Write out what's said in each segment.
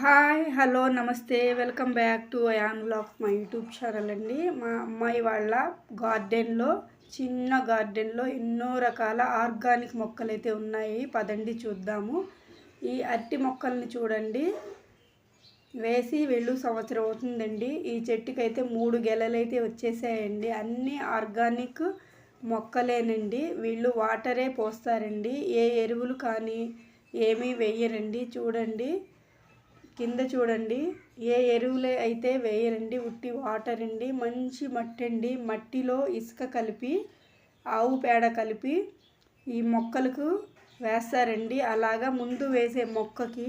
Hi hello నమస్తే. Welcome back to Ayaan vlog మా YouTube channel అండి. మా అమ్మాయి వాళ్ళ గార్డెన్లో చిన్న గార్డెన్లో ఎన్నో రకాల ఆర్గానిక్ మొక్కలు అయితే ఉన్నాయి. పదండి చూద్దాము. ఈ అరటి మొక్కల్ని చూడండి. వేసి వెళ్ళు సంవత్సరం అవుతుందండి. ఈ చెట్టుకి అయితే మూడు గెలలు అయితే వచ్చేసాయండి. అన్నీ ఆర్గానిక్ మొక్కలేనండి. వీళ్ళు వాటరే పోస్తారండి. ఏ ఎరువులు కానీ ఏమీ వేయరండి. చూడండి. కింద చూడండి. ఏ ఎరువులే అయితే వేయరండి ఉట్టి వాటర్ అండి మంచి మట్టి అండి మట్టిలో ఇసుక కలిపి ఆవు పేడ కలిపి ఈ మొక్కలకు వేస్తారండి. అలాగా ముందు వేసే మొక్కకి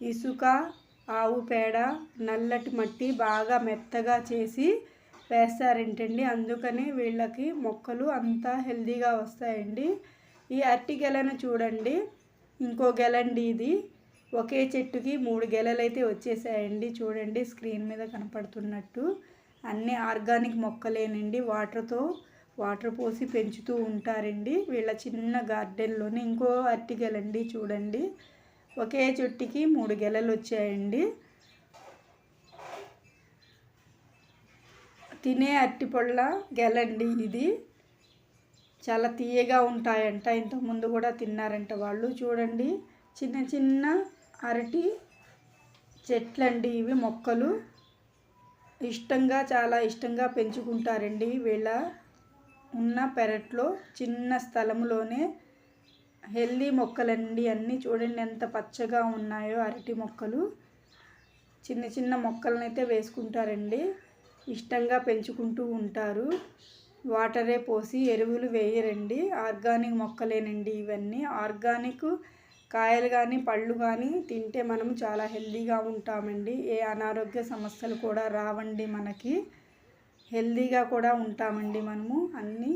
ఇసుక ఆవు పేడ నల్లటి మట్టి బాగా మెత్తగా చేసి వేస్తారంటండి. అందుకని వీళ్ళకి మొక్కలు అంతా హెల్దీగా వస్తాయండి. ఈ అరటి గెలను చూడండి. ఇంకో గెలండి ఇది. ఒకే చెట్టుకి మూడు గెలలు అయితే వచ్చేసాయండి. చూడండి స్క్రీన్ మీద కనపడుతున్నట్టు. అన్ని ఆర్గానిక్ మొక్కలేనండి. వాటర్తో వాటర్ పోసి పెంచుతూ ఉంటారండి. వీళ్ళ చిన్న గార్డెన్లోనే ఇంకో అరటిగెలండి చూడండి. ఒకే చెట్టుకి మూడు గెలలు వచ్చాయండి తినే అరటిపళ్ళ గెలండి ఇది. చాలా తీయగా ఉంటాయంట. ఇంతకుముందు కూడా తిన్నారంట వాళ్ళు. చూడండి చిన్న చిన్న అరటి చెట్లండి ఇవి మొక్కలు. ఇష్టంగా చాలా ఇష్టంగా పెంచుకుంటారండి. వీళ్ళ ఉన్న పెరట్లో చిన్న స్థలంలోనే హెల్దీ మొక్కలండి. అన్నీ చూడండి ఎంత పచ్చగా ఉన్నాయో అరటి మొక్కలు. చిన్న చిన్న మొక్కలను అయితే వేసుకుంటారండి. ఇష్టంగా పెంచుకుంటూ ఉంటారు. వాటరే పోసి ఎరువులు వేయరండి. ఆర్గానిక్ మొక్కలేనండి ఇవన్నీ. ఆర్గానిక్ కాయలు కానీ పళ్ళు కానీ తింటే మనం చాలా హెల్దీగా ఉంటామండి. ఏ అనారోగ్య సమస్యలు కూడా రావండి మనకి. హెల్దీగా కూడా ఉంటామండి మనము. అన్నీ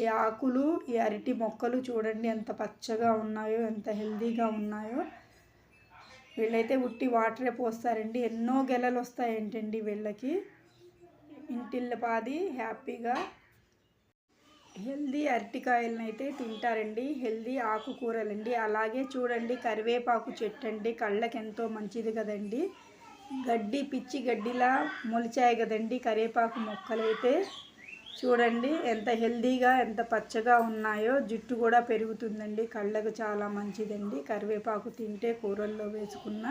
ఈ ఆకులు ఈ అరటి మొక్కలు చూడండి ఎంత పచ్చగా ఉన్నాయో ఎంత హెల్దీగా ఉన్నాయో. వీళ్ళైతే ఉట్టి వాటరే పోస్తారండి. ఎన్నో గెలలు వస్తాయంటండి వీళ్ళకి. ఇంటిల్ల పాది హ్యాపీగా హెల్దీ అరటికాయలను అయితే తింటారండి. హెల్దీ ఆకుకూరలండి. అలాగే చూడండి కరివేపాకు చెట్టు అండి కళ్ళకి ఎంతో మంచిది కదండి. గడ్డి పిచ్చి గడ్డిలా మొలిచాయి కదండి కరివేపాకు మొక్కలైతే. చూడండి ఎంత హెల్దీగా ఎంత పచ్చగా ఉన్నాయో జుట్టు కూడా పెరుగుతుందండి. కళ్ళకు చాలా మంచిదండి. కరివేపాకు తింటే కూరల్లో వేసుకున్న.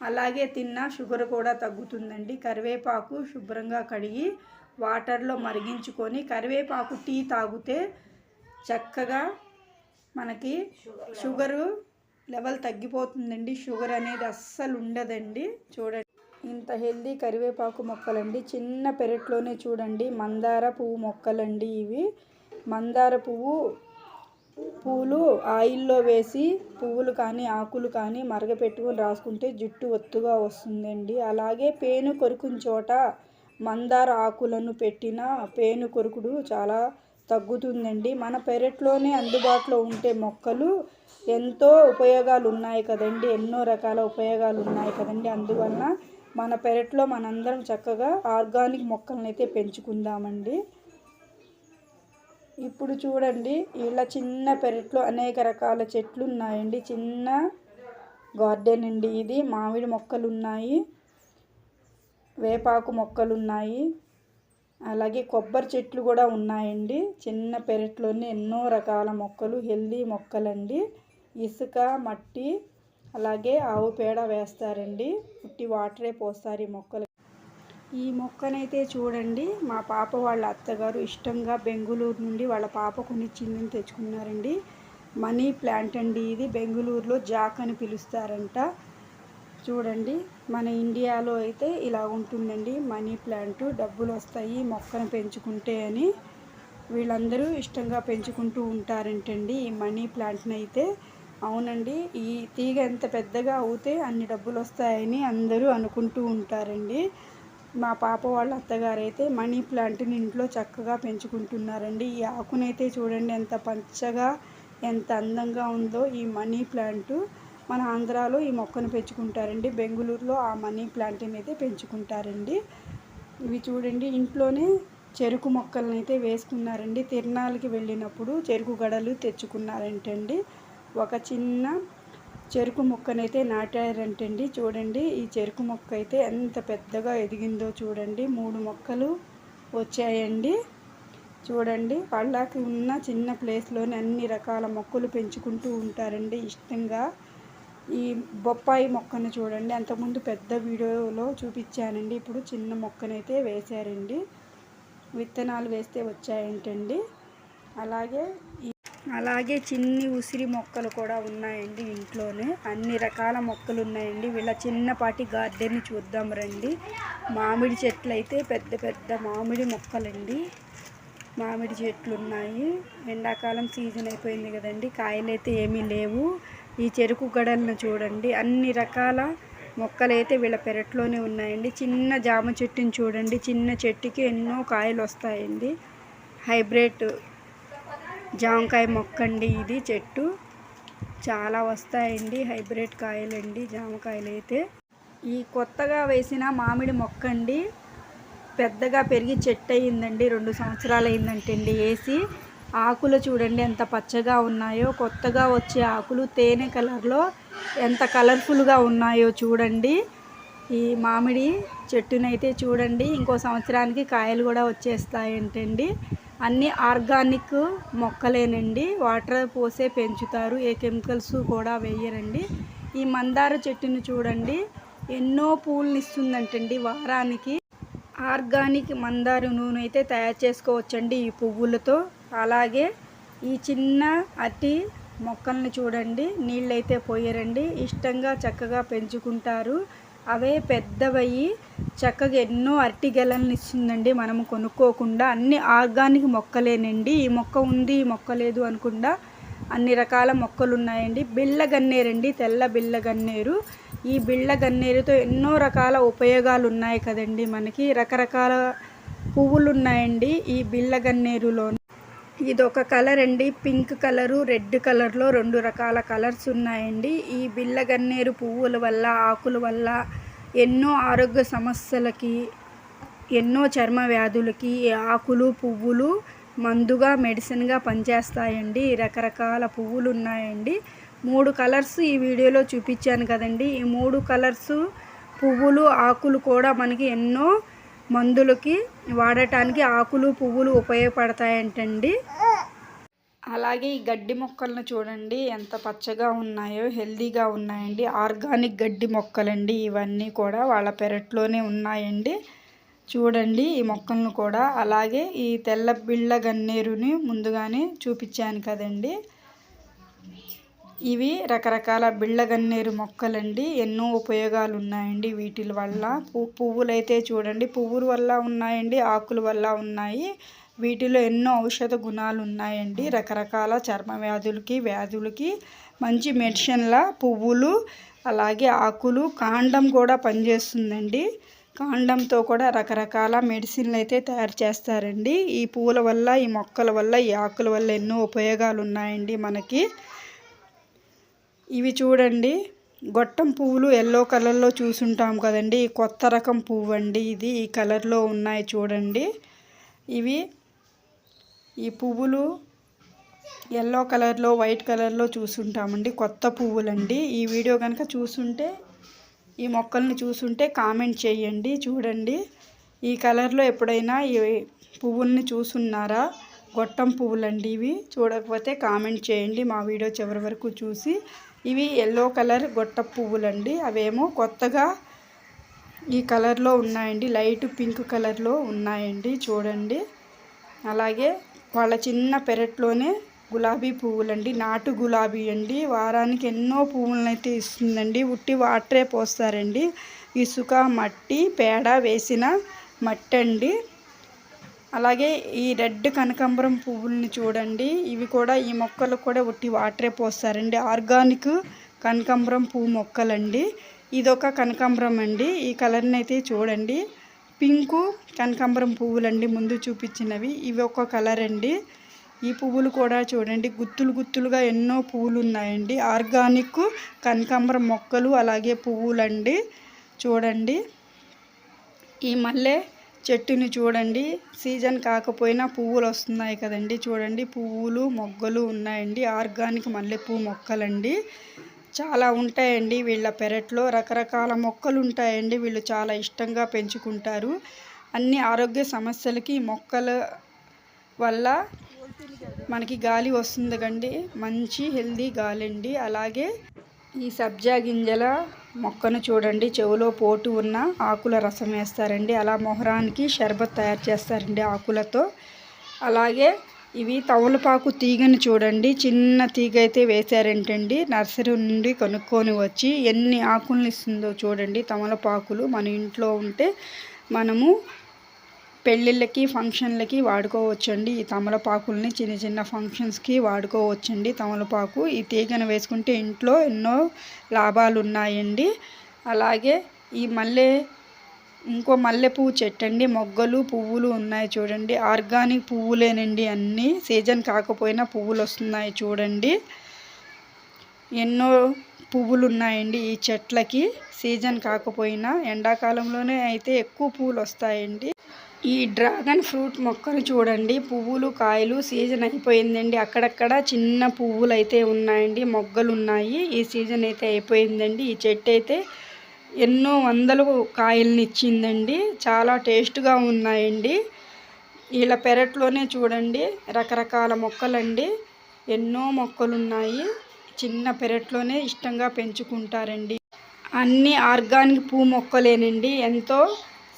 అలాగే తిన్నా షుగర్ కూడా తగ్గుతుందండి. కరివేపాకు శుభ్రంగా కడిగి వాటర్లో మరిగించుకొని కరివేపాకు టీ తాగితే చక్కగా మనకి షుగరు లెవెల్ తగ్గిపోతుందండి. షుగర్ అనేది అస్సలు ఉండదండి. చూడండి. ఇంత హెల్దీ కరివేపాకు మొక్కలండి. చిన్న పెరట్లోనే చూడండి. మందార పువ్వు మొక్కలండి ఇవి. మందార పువ్వు పూలు ఆయిల్లో వేసి పువ్వులు కానీ ఆకులు కానీ మరగపెట్టుకొని రాసుకుంటే జుట్టు ఒత్తుగా వస్తుందండి. అలాగే పేను కొరుకుని చోట మందార ఆకులను పెట్టిన పేను కొరుకుడు చాలా తగ్గుతుందండి. మన పెరట్లోనే అందుబాటులో ఉంటే మొక్కలు ఎంతో ఉపయోగాలు ఉన్నాయి కదండి. ఎన్నో రకాల ఉపయోగాలు ఉన్నాయి కదండి. అందువలన మన పెరట్లో మనందరం చక్కగా ఆర్గానిక్ మొక్కలను అయితే పెంచుకుందామండి. ఇప్పుడు చూడండి ఇలా చిన్న పెరట్లో అనేక రకాల చెట్లు ఉన్నాయండి చిన్న గార్డెన్ అండి ఇది. మామిడి మొక్కలు ఉన్నాయి వేపాకు మొక్కలు ఉన్నాయి అలాగే కొబ్బరి చెట్లు కూడా ఉన్నాయండి. చిన్న పెరట్లోనే ఎన్నో రకాల మొక్కలు హెల్దీ మొక్కలండి. ఇసుక మట్టి అలాగే ఆవు పేడ వేస్తారండి. పుట్టి వాటరే పోస్తారు ఈ మొక్కలు. ఈ మొక్కనైతే చూడండి మా పాప వాళ్ళ అత్తగారు ఇష్టంగా బెంగుళూరు నుండి వాళ్ళ పాప కొన్ని చిన్నని తెచ్చుకున్నారండి. మనీ ప్లాంట్ అండి ఇది. బెంగుళూరులో జాక్ అని పిలుస్తారంట. చూడండి మన ఇండియాలో అయితే ఇలా ఉంటుందండి. మనీ ప్లాంట్ డబ్బులు వస్తాయి మొక్కను పెంచుకుంటే అని. వీళ్ళందరూ ఇష్టంగా పెంచుకుంటూ ఉంటారంటండి ఈ మనీ ప్లాంట్ని అయితే. అవునండి ఈ తీగ ఎంత పెద్దగా అవుతే అన్ని డబ్బులు వస్తాయని అందరూ అనుకుంటూ ఉంటారండి. మా పాప వాళ్ళ అత్తగారు అయితే మనీ ప్లాంట్ని ఇంట్లో చక్కగా పెంచుకుంటున్నారండి. ఈ ఆకునైతే చూడండి ఎంత పచ్చగా ఎంత అందంగా ఉందో ఈ మనీ ప్లాంట్. మన ఆంధ్రాలో ఈ మొక్కను పెంచుకుంటారండి. బెంగళూరులో ఆ మనీ ప్లాంట్ని అయితే పెంచుకుంటారండి. ఇవి చూడండి ఇంట్లోనే చెరుకు మొక్కలను అయితే వేసుకున్నారండి. తిరణాలకి వెళ్ళినప్పుడు చెరుకు గడలు తెచ్చుకున్నారంటండి. ఒక చిన్న చెరుకు మొక్కనైతే నాటారంటండి. చూడండి ఈ చెరుకు మొక్క అయితే ఎంత పెద్దగా ఎదిగిందో చూడండి. మూడు మొక్కలు వచ్చాయండి. చూడండి వాళ్ళకి ఉన్న చిన్న ప్లేస్లోనే అన్ని రకాల మొక్కలు పెంచుకుంటూ ఉంటారండి. ఇష్టంగా ఈ బొప్పాయి మొక్కను చూడండి. అంతకుముందు పెద్ద వీడియోలో చూపించానండి. ఇప్పుడు చిన్న మొక్కనైతే వేశారండి. విత్తనాలు వేస్తే వచ్చాయంటండి. అలాగే అలాగే చిన్ని ఉసిరి మొక్కలు కూడా ఉన్నాయండి ఇంట్లోనే. అన్ని రకాల మొక్కలు ఉన్నాయండి. వీళ్ళ చిన్నపాటి గార్డెన్ని చూద్దాం రండి. మామిడి చెట్లు అయితే పెద్ద పెద్ద మామిడి మొక్కలండి. మామిడి చెట్లు ఉన్నాయి. ఎండాకాలం సీజన్ అయిపోయింది కదండి. కాయలు అయితే ఏమీ లేవు. ఈ చెరుకు గడలను చూడండి. అన్ని రకాల మొక్కలైతే వీళ్ళ పెరట్లోనే ఉన్నాయండి. చిన్న జామ చెట్టుని చూడండి. చిన్న చెట్టుకి ఎన్నో కాయలు వస్తాయండి. హైబ్రిడ్ జామకాయ మొక్క అండి ఇది చెట్టు. చాలా వస్తాయండి. హైబ్రిడ్ కాయలండి జామకాయలు అయితే ఈ కొత్తగా వేసిన మామిడి మొక్క అండి పెద్దగా పెరిగి చెట్టు అయ్యిందండి. రెండు సంవత్సరాలు అయిందంటండి వేసి ఆకులు చూడండి ఎంత పచ్చగా ఉన్నాయో కొత్తగా వచ్చే ఆకులు తేనె కలర్లో ఎంత కలర్ఫుల్గా ఉన్నాయో చూడండి. ఈ మామిడి చెట్టునైతే చూడండి ఇంకో సంవత్సరానికి కాయలు కూడా వచ్చేస్తాయంటండి. అన్నీ ఆర్గానిక్ మొక్కలేనండి వాటర్ పోసే పెంచుతారు ఏ కెమికల్స్ కూడా వేయరండి. ఈ మందార చెట్టును చూడండి ఎన్నో పూలను ఇస్తుందంటండి వారానికి. ఆర్గానిక్ మందార నూనె అయితే తయారు చేసుకోవచ్చండి ఈ పువ్వులతో. అలాగే ఈ చిన్న అట్టి మొక్కల్ని చూడండి నీళ్ళైతే పోయరండి. ఇష్టంగా చక్కగా పెంచుకుంటారు. అవే పెద్దవయ్యి చక్కగా ఎన్నో అరటి గెలల్ని ఇస్తుందండి మనము కొనుక్కోకుండా. అన్ని ఆర్గానిక్ మొక్కలేనండి. ఈ మొక్క ఉంది ఈ మొక్క లేదు అనుకుండా అన్ని రకాల మొక్కలు ఉన్నాయండి బిళ్ళగన్నేరండి తెల్ల బిళ్ళ గన్నేరు. ఈ బిళ్ళ గన్నేరుతో ఎన్నో రకాల ఉపయోగాలు ఉన్నాయి కదండి మనకి. రకరకాల పువ్వులు ఉన్నాయండి ఈ బిళ్ళగన్నేరులో ఇది ఒక కలర్ అండి. పింక్ కలరు రెడ్ కలర్లో రెండు రకాల కలర్స్ ఉన్నాయండి. ఈ బిల్లగన్నేరు పువ్వుల వల్ల ఆకుల వల్ల ఎన్నో ఆరోగ్య సమస్యలకి ఎన్నో చర్మ వ్యాధులకి ఈ ఆకులు పువ్వులు మందుగా మెడిసిన్గా పనిచేస్తాయండి. రకరకాల పువ్వులు ఉన్నాయండి. మూడు కలర్స్ ఈ వీడియోలో చూపించాను కదండి. ఈ మూడు కలర్స్ పువ్వులు ఆకులు కూడా మనకి ఎన్నో మందులకి వాడటానికి ఆకులు పువ్వులు ఉపయోగపడతాయంటండి. అలాగే ఈ గడ్డి మొక్కలను చూడండి ఎంత పచ్చగా ఉన్నాయో హెల్దీగా ఉన్నాయండి. ఆర్గానిక్ గడ్డి మొక్కలండి ఇవన్నీ కూడా వాళ్ళ పెరట్లోనే ఉన్నాయండి. చూడండి ఈ మొక్కలను కూడా. అలాగే ఈ తెల్ల బిళ్ళ గన్నేరుని ముందుగానే చూపించాను కదండి. ఇవి రకరకాల బిళ్ళగన్నేరు మొక్కలండి. ఎన్నో ఉపయోగాలు ఉన్నాయండి వీటి వల్ల పువ్వులైతే చూడండి. పువ్వుల వల్ల ఉన్నాయండి ఆకుల వల్ల ఉన్నాయి. వీటిలో ఎన్నో ఔషధ గుణాలు ఉన్నాయండి రకరకాల చర్మ వ్యాధులకి వ్యాధులకి మంచి మెడిసిన్ల పువ్వులు అలాగే ఆకులు కాండం కూడా పనిచేస్తుందండి. కాండంతో కూడా రకరకాల మెడిసిన్లు అయితే తయారు చేస్తారండి. ఈ పువ్వుల వల్ల ఈ మొక్కల వల్ల ఈ ఆకుల వల్ల ఎన్నో ఉపయోగాలు ఉన్నాయండి మనకి. ఇవి చూడండి. గొట్టం పువ్వులు ఎల్లో కలర్లో చూసుంటాం కదండి. కొత్త రకం పువ్వు అండి ఇది. ఈ కలర్లో ఉన్నాయి చూడండి. ఇవి ఈ పువ్వులు ఎల్లో కలర్లో వైట్ కలర్లో చూసుంటామండి. కొత్త పువ్వులండి. ఈ వీడియో కనుక చూసుంటే ఈ మొక్కల్ని చూసుంటే కామెంట్ చేయండి. చూడండి. ఈ కలర్లో ఎప్పుడైనా ఈ పువ్వుల్ని చూసున్నారా? గొట్టం పువ్వులండి ఇవి. చూడకపోతే కామెంట్ చేయండి. మా వీడియో చివరి వరకు చూసి ఇవి ఎల్లో కలర్ గొట్ట పువ్వులండి. అవేమో కొత్తగా ఈ కలర్లో ఉన్నాయండి. లైట్ పింక్ కలర్లో ఉన్నాయండి చూడండి. అలాగే వాళ్ళ చిన్న పెరట్లోనే గులాబీ పువ్వులండి. నాటు గులాబీ అండి. వారానికి ఎన్నో పువ్వులను అయితే ఇస్తుందండి. ఉట్టి వాటరే పోస్తారండి. ఇసుక మట్టి పేడ వేసిన మట్టి అండి అలాగే ఈ రెడ్ కనకాంబరం పువ్వుల్ని చూడండి. ఇవి కూడా ఈ మొక్కలు కూడా ఉట్టి వాటరే పోస్తారండి. ఆర్గానిక్ కనకాంబరం పువ్వు మొక్కలండి. ఇదొక కనకాంబరం అండి. ఈ కలర్ని అయితే చూడండి. పింకు కనకాంబరం పువ్వులండి. ముందు చూపించినవి. ఇవి ఒక కలర్ అండి. ఈ పువ్వులు కూడా చూడండి. గుత్తులు గుత్తులుగా ఎన్నో పువ్వులు ఉన్నాయండి ఆర్గానిక్ కనకాంబరం మొక్కలు అలాగే పువ్వులండి. చూడండి. ఈ మల్లె చెట్టుని చూడండి. సీజన్ కాకపోయినా పువ్వులు వస్తున్నాయి కదండి. చూడండి. పువ్వులు మొగ్గలు ఉన్నాయండి. ఆర్గానిక్ మల్లెపూ మొక్కలండి. చాలా ఉంటాయండి వీళ్ళ పెరట్లో. రకరకాల మొక్కలు ఉంటాయండి వీళ్ళు చాలా ఇష్టంగా పెంచుకుంటారు. అన్ని ఆరోగ్య సమస్యలకి మొక్కల వల్ల మనకి గాలి వస్తుంది కండి మంచి హెల్దీ గాలి అండి అలాగే ఈ సబ్జా గింజల మొక్కను చూడండి. చెవులో పోటు ఉన్న ఆకుల రసం వేస్తారండి. అలా మొహరానికి షర్బత్ తయారు చేస్తారండి ఆకులతో. అలాగే ఇవి తమలపాకు తీగను చూడండి. చిన్న తీగ అయితే వేశారంటండి. నర్సరీ నుండి కొనుక్కొని వచ్చి ఎన్ని ఆకులను ఇస్తుందో చూడండి. తమలపాకులు మన ఇంట్లో ఉంటే మనము పెళ్ళిళ్ళకి ఫంక్షన్లకి వాడుకోవచ్చండి. ఈ తమలపాకుల్ని చిన్న చిన్న ఫంక్షన్స్కి వాడుకోవచ్చండి. తమలపాకు ఈ తీగను వేసుకుంటే ఇంట్లో ఎన్నో లాభాలు ఉన్నాయండి అలాగే ఈ మల్లె ఇంకో మల్లెపువ్వు చెట్టు అండి మొగ్గలు పువ్వులు ఉన్నాయి చూడండి. ఆర్గానిక్ పువ్వులేనండి అన్నీ. సీజన్ కాకపోయినా పువ్వులు వస్తున్నాయి చూడండి. ఎన్నో పువ్వులు ఉన్నాయండి ఈ చెట్లకి. సీజన్ కాకపోయినా ఎండాకాలంలోనే అయితే ఎక్కువ పువ్వులు వస్తాయండి ఈ డ్రాగన్ ఫ్రూట్ మొక్కలు చూడండి. పువ్వులు కాయలు సీజన్ అయిపోయిందండి. అక్కడక్కడ చిన్న పువ్వులు అయితే ఉన్నాయండి. మొగ్గలు ఉన్నాయి ఈ సీజన్ అయితే అయిపోయిందండి. ఈ చెట్టు అయితే ఎన్నో వందలు కాయల్ని ఇచ్చిందండి. చాలా టేస్ట్గా ఉన్నాయండి. వీళ్ళ పెరట్లోనే చూడండి. రకరకాల మొక్కలండి. ఎన్నో మొక్కలు ఉన్నాయి చిన్న పెరట్లోనే ఇష్టంగా పెంచుకుంటారండి. అన్ని ఆర్గానిక్ పూ మొక్కలేనండి. ఎంతో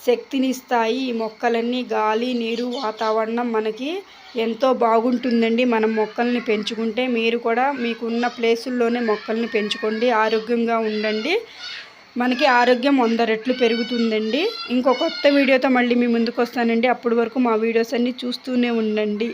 శక్తినిస్తాయి. ఈ మొక్కలన్నీ గాలి నీరు వాతావరణం మనకి ఎంతో బాగుంటుందండి. మనం మొక్కల్ని పెంచుకుంటే మీరు కూడా మీకున్న ప్లేసుల్లోనే మొక్కల్ని పెంచుకోండి. ఆరోగ్యంగా ఉండండి. మనకి ఆరోగ్యం వంద రెట్లు పెరుగుతుందండి. ఇంకో కొత్త వీడియోతో మళ్ళీ మీ ముందుకు వస్తానండి అప్పటి వరకు మా వీడియోస్ అన్నీ చూస్తూనే ఉండండి.